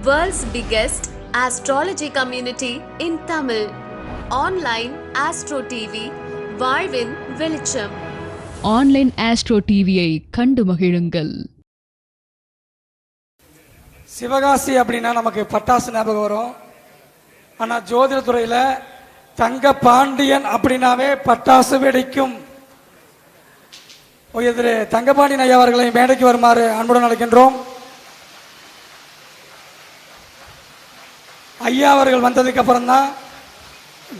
World's biggest astrology community in Tamil. Online Astro TV, வாழ்வின் வெளிச்சம் online astro டிவியை கண்டு மகிழுங்கள். சிவகாசி அப்படின்னா நமக்கு பட்டாசு ஞாபகம் வரும். ஆனால் ஜோதிடத்துறையில் தங்க பாண்டியன் அப்படின்னாவே பட்டாசு வெடிக்கும். உயர்திரு தங்கபாண்டியன் ஐயா அவர்களை மேடைக்கு வருமாறு அன்புடன் அழைக்கின்றோம். ஐயா அவர்கள் வந்ததுக்கப்புறம் தான்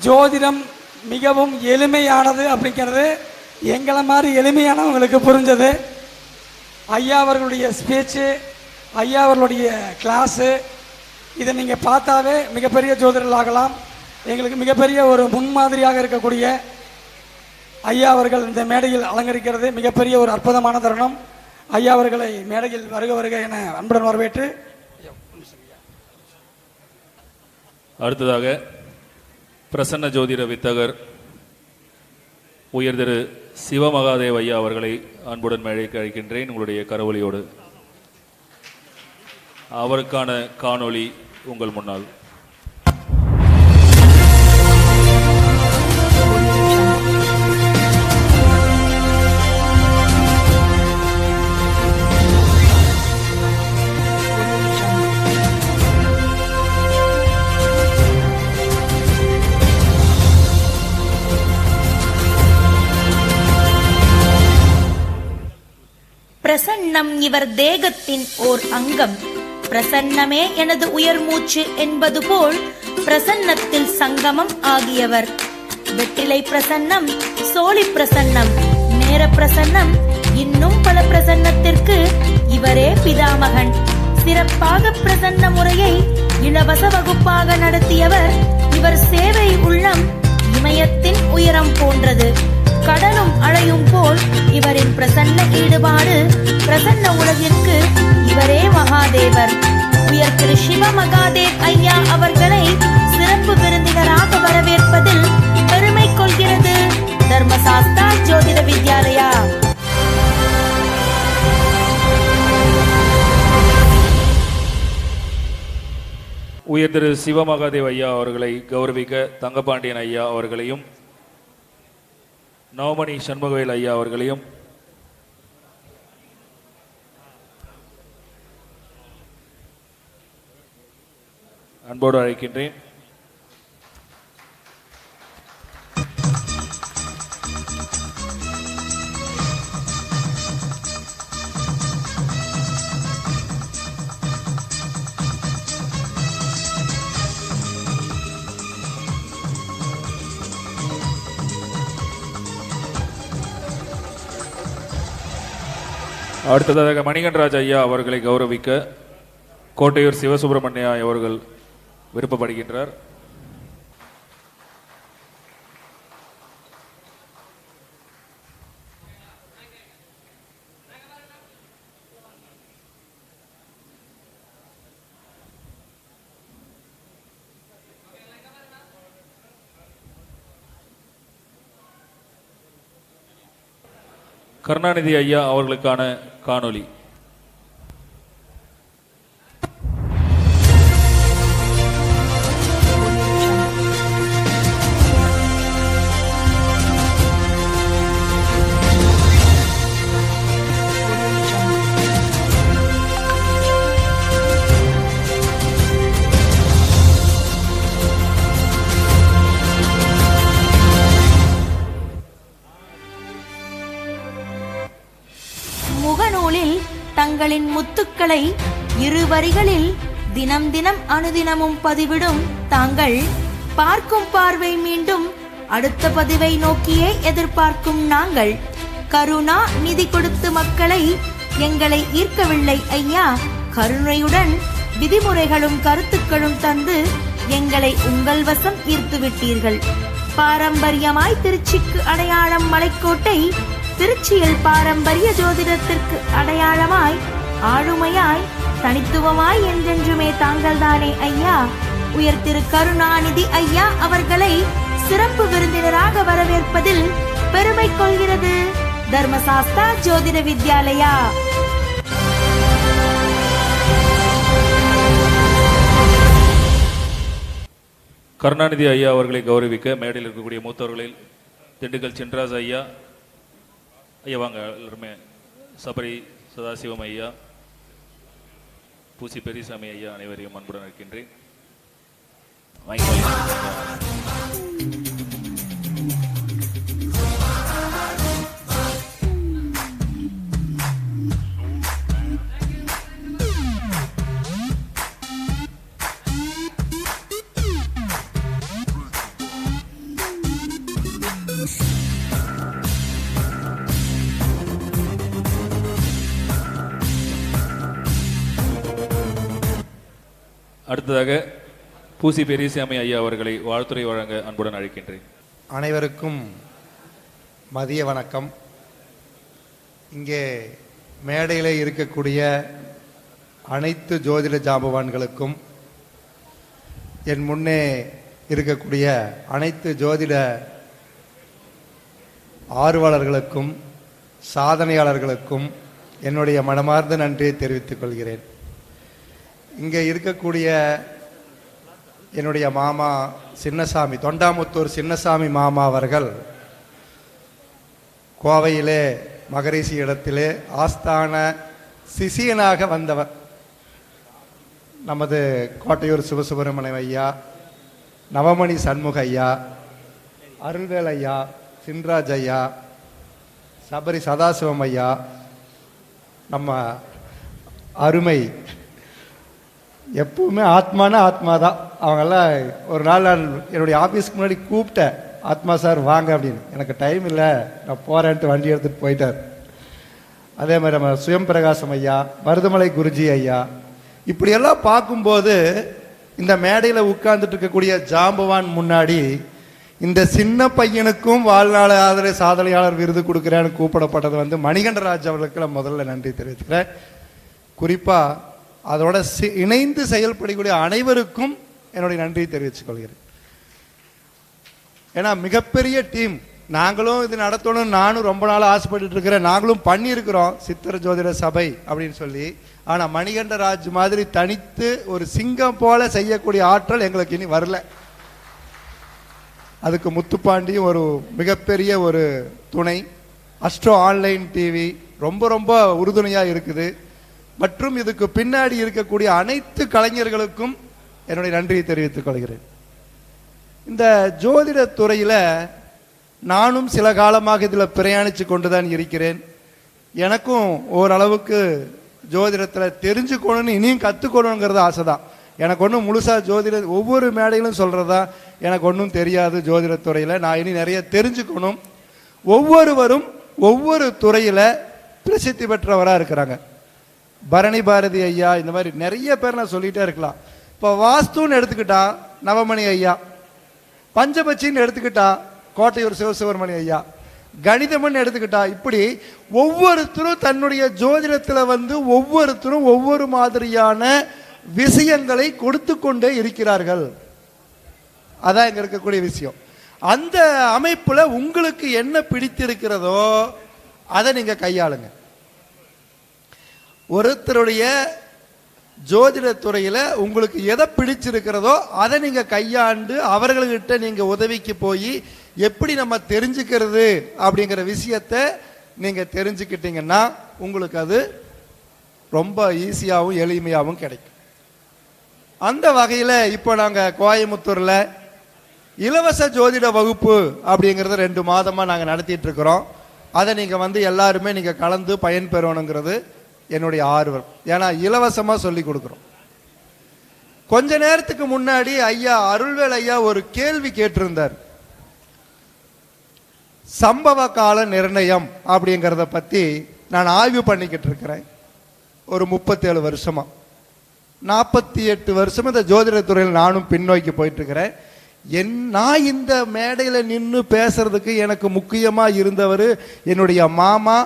ஜோதிடம் மிகவும் எளிமையானது அப்படிங்கிறது எங்களை மாதிரி எளிமையானவங்களுக்கு புரிஞ்சது. ஐயா அவர்களுடைய ஸ்பீச்சு ஐயா அவர்களுடைய கிளாஸு இதை நீங்கள் பார்த்தாவே மிகப்பெரிய ஜோதிடர்கள் ஆகலாம். எங்களுக்கு மிகப்பெரிய ஒரு முன்மாதிரியாக இருக்கக்கூடிய ஐயா அவர்கள் இந்த மேடையில் அலங்கரிக்கிறது. மிகப்பெரிய ஒரு அற்புதமான தருணம். ஐயா அவர்களை மேடையில் வருக வருக என அன்புடன் வரவேற்று அடுத்ததாக பிரசன்ன ஜோதிட வித்தகர் உயர் திரு சிவமகாதேவ் ஐயா அவர்களை அன்புடன் மேலே அழைக்கின்றேன். உங்களுடைய கரவொலியோடு. அவருக்கான காணொளி உங்கள் முன்னால். பிரசன்னம் இவர் தேகத்தின் ஓர் அங்கம். பிரசன்னமே எனது உயர் மூச்சு என்பது போல் பிரசன்னத்தில் சங்கமம் ஆகியவர். வெற்றிலை பிரசன்னம் சோழி பிரசன்னம் நேர பிரசன்னம் இன்னும் பல பிரசன்னத்திற்கு இவரே பிதாமகன். சிறப்பாக பிரசன்ன முறையை இலவச வகுப்பாக நடத்தியவர் இவர் சேவை உள்ளம் இமயத்தின் உயரம் போன்றது. கடலும் அலையும் போல் இவரின் பிரசன்ன ஈடுபாடு பிரசன்ன உலகிற்கு இவரே மகாதேவர். உயர் திரு சிவ மகாதேவ் ஐயா அவர்களை சிறப்பு விருந்தினராக வரவேற்பதில் பெருமை கொள்கிறது. தர்மசாஸ்தா ஜோதிட வித்யாலயா. உயர் திரு சிவமகாதேவ் ஐயா அவர்களை கௌரவிக்க தங்கபாண்டியன் ஐயா அவர்களையும் நவமணி சண்முகவேல் ஐயா அவர்களையும் அன்போடு அழைக்கின்றேன். அடுத்ததாக மணிகண்டராஜ் ஐயா அவர்களை கௌரவிக்க கோட்டையூர் சிவசுப்பிரமணியா அவர்கள் விருப்பப்படுகின்றார். கருணாநிதி ஐயா அவர்களுக்கான காணொலி கருத்துக்களை இரு வரிகளில் தினம் தினம் அனுதினமும் பதிவிடும் தாங்கள் பார்க்கும் பார்வை மீண்டும் அடுத்த பதிவை நோக்கியே எதிர்பார்க்கும் நாங்கள். கருணா நிதி கொடுத்து மக்களை எங்களை ஈர்க்கவில்லை ஐயா. கருணையுடன் விதிமுறைகளும் கருத்துக்களும் தந்து எங்களை உங்கள் வசம் ஈர்த்து விட்டீர்கள். பாரம்பரியமாய் திருச்சிக்கு அடையாளம் மலைக்கோட்டை திருச்சியில் பாரம்பரிய ஜோதிடத்திற்கு அடையாளமாய் ஆளுமையாய் தனித்துவமாய் என்றென்றுமே தாங்கள்தானே ஐயா. உயர் திரு கருணாநிதி ஐயா அவர்களை சிறப்பு விருந்தினராக வரவேற்பதில் பெருமை கொள்கிறது. தர்மசாஸ்தா ஜோதிட வித்யாலயா. கருணாநிதி ஐயா அவர்களை கௌரவிக்க மேடையில் இருக்கக்கூடிய மூத்தவர்களில் திண்டுக்கல் சின்ராஜ் ஐயா. ஐயா வாங்க எல்லாருமே. சபரி சதாசிவம் ஐயா. பூசி பெரியசாமி ஐயா அனைவரையும் அன்புடன் இருக்கின்றேன் அடுத்ததாக பூசி பெரியசாமி ஐயா அவர்களை வாழ்த்துறை வழங்க அன்புடன் அழைக்கின்றேன். அனைவருக்கும் மதிய வணக்கம். இங்கே மேடையில் இருக்கக்கூடிய அனைத்து ஜோதிட ஜாம்பவான்களுக்கும் என் முன்னே இருக்கக்கூடிய அனைத்து ஜோதிட ஆர்வலர்களுக்கும் சாதனையாளர்களுக்கும் என்னுடைய மனமார்ந்த நன்றியை தெரிவித்துக் கொள்கிறேன். இங்கே இருக்கக்கூடிய என்னுடைய மாமா சின்னசாமி தொண்டாமுத்தூர் சின்னசாமி மாமா அவர்கள் கோவையிலே மகரிஷி இடத்திலே ஆஸ்தான சிசியனாக வந்தவர். நமது கோட்டையூர் சிவசுப்பிரமணியம் ஐயா நவமணி சண்முக ஐயா அருள்வேல் ஐயா சின்ராஜ் ஐயா சபரி சதாசிவம் ஐயா நம்ம அருமை எப்பவுமே ஆத்மானா ஆத்மா தான் அவங்கெல்லாம் ஒரு நாள் நான் என்னுடைய ஆஃபீஸ்க்கு முன்னாடி கூப்பிட்டேன். ஆத்மா சார் வாங்க அப்படின்னு. எனக்கு டைம் இல்லை. நான் போகிறேன்ட்டு வண்டி எடுத்துகிட்டு போயிட்டார். அதே மாதிரி நம்ம சுயம் பிரகாசம் ஐயா மருதமலை குருஜி ஐயா இப்படியெல்லாம் பார்க்கும்போது இந்த மேடையில் உட்கார்ந்துட்டு இருக்கக்கூடிய ஜாம்பவான் முன்னாடி இந்த சின்ன பையனுக்கும் வாழ்நாள் ஆதரவு சாதனையாளர் விருது கொடுக்குறேன்னு கூப்பிடப்பட்டது வந்து மணிகண்டராஜ் அவர்களுக்கு நான் முதல்ல நன்றி தெரிவிச்சுக்கிறேன். குறிப்பாக அதோட சி- இணைந்து செயல்படக்கூடிய அனைவருக்கும் என்னுடைய நன்றியை தெரிவித்துக் கொள்கிறேன். ஏன்னா மிகப்பெரிய டீம். நாங்களும் இது நடத்தணும் நானும் ரொம்ப நாள் ஆசைப்பட்டுட்டு இருக்கிறேன். நாங்களும் பண்ணியிருக்கிறோம் சித்திர ஜோதிட சபை அப்படின்னு சொல்லி. ஆனால் மணிகண்டராஜ் மாதிரி தனித்து ஒரு சிங்கம் போல செய்யக்கூடிய ஆற்றல் எங்களுக்கு இனி வரல. அதுக்கு முத்துப்பாண்டி ஒரு மிகப்பெரிய ஒரு துணை. அஸ்ட்ரோ ஆன்லைன் டிவி ரொம்ப ரொம்ப உறுதுணையாக இருக்குது. மற்றும் இதுக்கு பின்னாடி இருக்கக்கூடிய அனைத்து கலைஞர்களுக்கும் என்னுடைய நன்றியை தெரிவித்துக் கொள்கிறேன். இந்த ஜோதிட துறையில் நானும் சில காலமாக இதில் பிரயாணித்து கொண்டு தான் இருக்கிறேன். எனக்கும் ஓரளவுக்கு ஜோதிடத்தில் தெரிஞ்சுக்கணும்னு இனியும் கற்றுக்கணுங்கிறது ஆசை தான் எனக்கு ஒன்றும் முழுசாக ஜோதிட ஒவ்வொரு மேடையிலும் சொல்கிறதா எனக்கு ஒன்றும் தெரியாது ஜோதிடத்துறையில் நான் இனி நிறைய தெரிஞ்சுக்கணும். ஒவ்வொருவரும் ஒவ்வொரு துறையில் பிரசித்தி பெற்றவராக இருக்கிறாங்க. பரணி பாரதி ஐயா இந்த மாதிரி நிறைய பேர் நான் சொல்லிகிட்டே இருக்கலாம். இப்போ வாஸ்துன்னு எடுத்துக்கிட்டா நவமணி ஐயா. பஞ்சபட்சின்னு எடுத்துக்கிட்டா கோட்டையூர் சிவசுப்பிரமணிய ஐயா. கணிதம்னு எடுத்துக்கிட்டா இப்படி ஒவ்வொருத்தரும் தன்னுடைய ஜோதிடத்தில் வந்து ஒவ்வொருத்தரும் ஒவ்வொரு மாதிரியான விஷயங்களை கொடுத்து கொண்டே இருக்கிறார்கள். அதான் இங்கே இருக்கக்கூடிய விஷயம். அந்த அமைப்பில் உங்களுக்கு என்ன பிடித்திருக்கிறதோ அதை நீங்கள் கையாளுங்க. ஒருத்தருடைய ஜோதிட உங்களுக்கு எதை பிடிச்சிருக்கிறதோ அதை நீங்கள் கையாண்டு அவர்கள்கிட்ட நீங்கள் உதவிக்கு போய் எப்படி நம்ம தெரிஞ்சுக்கிறது அப்படிங்கிற விஷயத்த நீங்கள் தெரிஞ்சுக்கிட்டீங்கன்னா உங்களுக்கு அது ரொம்ப ஈஸியாகவும் எளிமையாகவும் கிடைக்கும். அந்த வகையில் இப்போ நாங்கள் கோயம்புத்தூரில் இலவச ஜோதிட வகுப்பு அப்படிங்கிறத ரெண்டு மாதமாக நாங்கள் நடத்திட்டு இருக்கிறோம். அதை நீங்கள் வந்து எல்லாருமே நீங்கள் கலந்து பயன்பெறணுங்கிறது என்னுடைய ஆர்வம். ஏன்னா இலவசமாக சொல்லி கொடுக்குறோம். கொஞ்ச நேரத்துக்கு முன்னாடி ஐயா அருள்வேல் ஐயா ஒரு கேள்வி கேட்டிருந்தார். சம்பவ கால நிர்ணயம் அப்படிங்கிறத பற்றி நான் ஆய்வு பண்ணிக்கிட்டு இருக்கிறேன். ஒரு முப்பத்தேழு வருஷமாக நாற்பத்தி எட்டு வருஷம் இந்த ஜோதிடத்துறையில் நானும் பின்னோக்கி போயிட்டுருக்கிறேன். என் நான் இந்த மேடையில் நின்று பேசுறதுக்கு எனக்கு முக்கியமாக இருந்தவர் என்னுடைய மாமா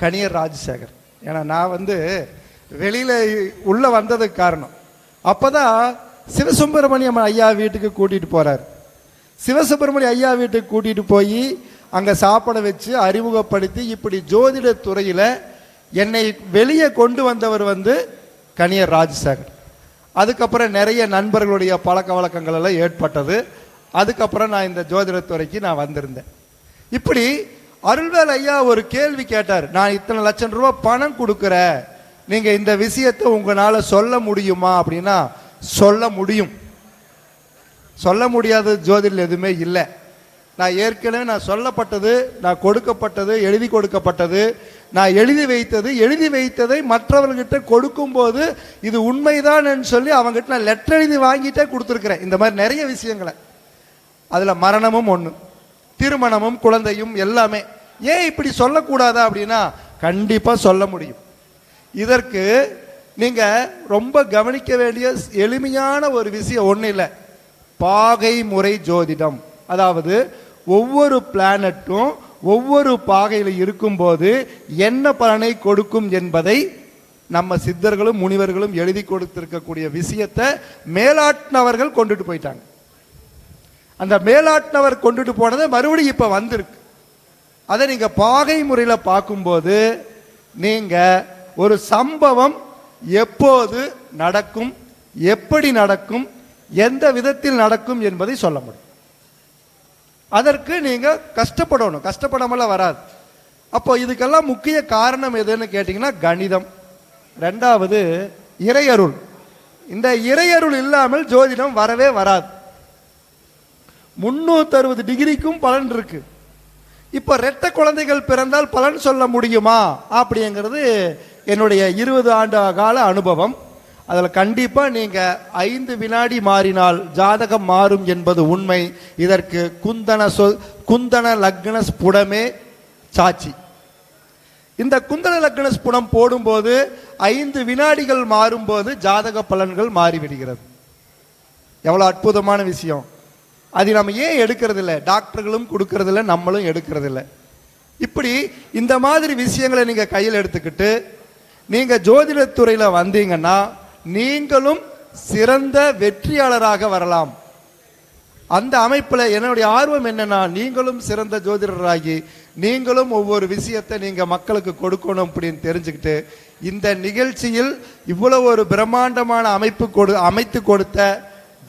கணியர் ராஜசேகர் ஏன்னா நான் வந்து வெளியில் உள்ளே வந்ததுக்கு காரணம். அப்போ தான் சிவசுப்பிரமணியம் ஐயா வீட்டுக்கு கூட்டிகிட்டு போகிறார் சிவசுப்பிரமணியம் ஐயா வீட்டுக்கு கூட்டிகிட்டு போய் அங்கே சாப்பிட வச்சு அறிமுகப்படுத்தி இப்படி ஜோதிட துறையில் என்னை வெளியே கொண்டு வந்தவர் வந்து கனியர் ராஜசேகர். அதுக்கப்புறம் நிறைய நண்பர்களுடைய பழக்க வழக்கங்கள் எல்லாம் ஏற்பட்டது. அதுக்கப்புறம் நான் இந்த ஜோதிடத்துறைக்கு நான் வந்திருந்தேன். இப்படி அருள்வேல் ஐயா ஒரு கேள்வி கேட்டார். நான் இத்தனை லட்சம் ரூபாய் பணம் கொடுக்குறேன் நீங்க இந்த விஷயத்தை உங்களால் சொல்ல முடியுமா அப்படின்னா சொல்ல முடியும். சொல்ல முடியாத ஜோதிடல் எதுவுமே இல்லை. நான் ஏற்கனவே நான் சொல்லப்பட்டது நான் கொடுக்கப்பட்டது எழுதி கொடுக்கப்பட்டது நான் எழுதி வைத்தது எழுதி வைத்ததை மற்றவர்கிட்ட கொடுக்கும்போது இது உண்மைதான் சொல்லி அவங்ககிட்ட நான் லெட்டர் எழுதி வாங்கிட்டே கொடுத்துருக்குறேன். இந்த மாதிரி நிறைய விஷயங்களை. அதில் மரணமும் ஒன்று திருமணமும் குழந்தையும் எல்லாமே. ஏன் இப்படி சொல்லக்கூடாதா அப்படின்னா கண்டிப்பாக சொல்ல முடியும். இதற்கு நீங்கள் ரொம்ப கவனிக்க வேண்டிய எளிமையான ஒரு விஷயம் ஒன்றும் இல்லை. பாகை முறை ஜோதிடம். அதாவது ஒவ்வொரு பிளானட்டும் ஒவ்வொரு பாகையில் இருக்கும்போது என்ன பலனை கொடுக்கும் என்பதை நம்ம சித்தர்களும் முனிவர்களும் எழுதி கொடுத்திருக்கக்கூடிய விஷயத்தை மேலாட்டினவர்கள் கொண்டுட்டு போயிட்டாங்க. அந்த மேலாட்டினவர் கொண்டுட்டு போனது மறுபடியும் இப்போ வந்திருக்கு. அதை நீங்கள் பாகை முறையில் பார்க்கும்போது நீங்கள் ஒரு சம்பவம் எப்போது நடக்கும் எப்படி நடக்கும் எந்த விதத்தில் நடக்கும் என்பதை சொல்ல முடியும். அதற்கு நீங்கள் கஷ்டப்படணும். கஷ்டப்படாமலாம் வராது. அப்போ இதுக்கெல்லாம் முக்கிய காரணம் எதுன்னு கேட்டிங்கன்னா கணிதம். ரெண்டாவது இறையருள். இந்த இறையருள் இல்லாமல் ஜோதிடம் வரவே வராது. முந்நூற்றறுபது டிகிரிக்கும் பலன் இருக்கு. இப்போ ரெட்ட குழந்தைகள் பிறந்தால் பலன் சொல்ல முடியுமா? அப்படிங்கிறது என்னுடைய இருபது ஆண்டு கால அனுபவம். அதில் கண்டிப்பாக நீங்கள் ஐந்து வினாடி மாறினால் ஜாதகம் மாறும் என்பது உண்மை. இதற்கு குந்தன சொல் குந்தன லக்ன ஸ்புடமே சாட்சி. இந்த குந்தன லக்ன ஸ்புடம் போடும்போது ஐந்து வினாடிகள் மாறும்போது ஜாதக பலன்கள் மாறிவிடுகிறது. எவ்வளோ அற்புதமான விஷயம். அது நம்ம ஏன் எடுக்கிறதில்ல? டாக்டர்களும் கொடுக்கறதில்ல நம்மளும் எடுக்கிறதில்ல. இப்படி இந்த மாதிரி விஷயங்களை நீங்கள் கையில் எடுத்துக்கிட்டு நீங்கள் ஜோதிடத்துறையில் வந்தீங்கன்னா நீங்களும் சிறந்த வெற்றியாளராக வரலாம். அந்த அமைப்பில் என்னுடைய ஆர்வம் என்னென்னா நீங்களும் சிறந்த ஜோதிடராகி நீங்களும் ஒவ்வொரு விஷயத்தை நீங்கள் மக்களுக்கு கொடுக்கணும் அப்படின்னு தெரிஞ்சுக்கிட்டு இந்த நிகழ்ச்சியில் இவ்வளோ ஒரு பிரம்மாண்டமான அமைப்பு கொடு அமைத்து கொடுத்த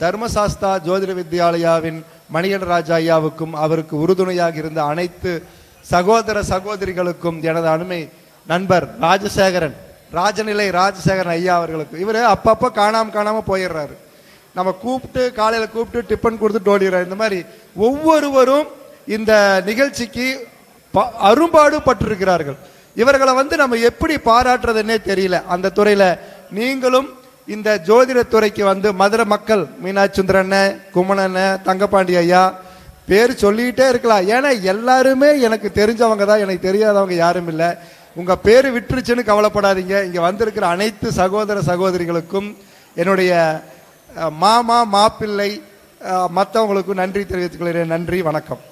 தர்மசாஸ்தா ஜோதிட வித்யாலயாவின் மணிகண்ட ராஜா ஐயாவுக்கும் அவருக்கு உறுதுணையாக இருந்த அனைத்து சகோதர சகோதரிகளுக்கும் எனது அனுமை நண்பர் ராஜசேகரன் ராஜநிலை ராஜசேகரன் ஐயா அவர்களுக்கு. இவர் அப்பப்போ காணாம காணாம போயிடுறாரு. நம்ம கூப்பிட்டு காலையில் கூப்பிட்டு டிஃபன் கொடுத்துட்டு ஓடிடுறாரு. இந்த மாதிரி ஒவ்வொருவரும் இந்த நிகழ்ச்சிக்கு ப- அரும்பாடு பட்டிருக்கிறார்கள் இவர்களை வந்து நம்ம எப்படி பாராட்டுறதுன்னே தெரியல. அந்த துறையில் நீங்களும் இந்த ஜோதிட துறைக்கு வந்து மதுரை மக்கள் மீனாட்சி சுந்தரண்ண குமணண்ண தங்கப்பாண்டி ஐயா பேர் சொல்லிக்கிட்டே இருக்கலாம். ஏன்னா எல்லாருமே எனக்கு தெரிஞ்சவங்க தான் எனக்கு தெரியாதவங்க யாரும் இல்லை. உங்கள் பேர் விட்டுருச்சுன்னு கவலைப்படாதீங்க. இங்கே வந்திருக்கிற அனைத்து சகோதர சகோதரிகளுக்கும் என்னுடைய மாமா மாப்பிள்ளை மற்றவங்களுக்கும் நன்றி தெரிவித்துக் கொள்கிறேன். நன்றி வணக்கம்.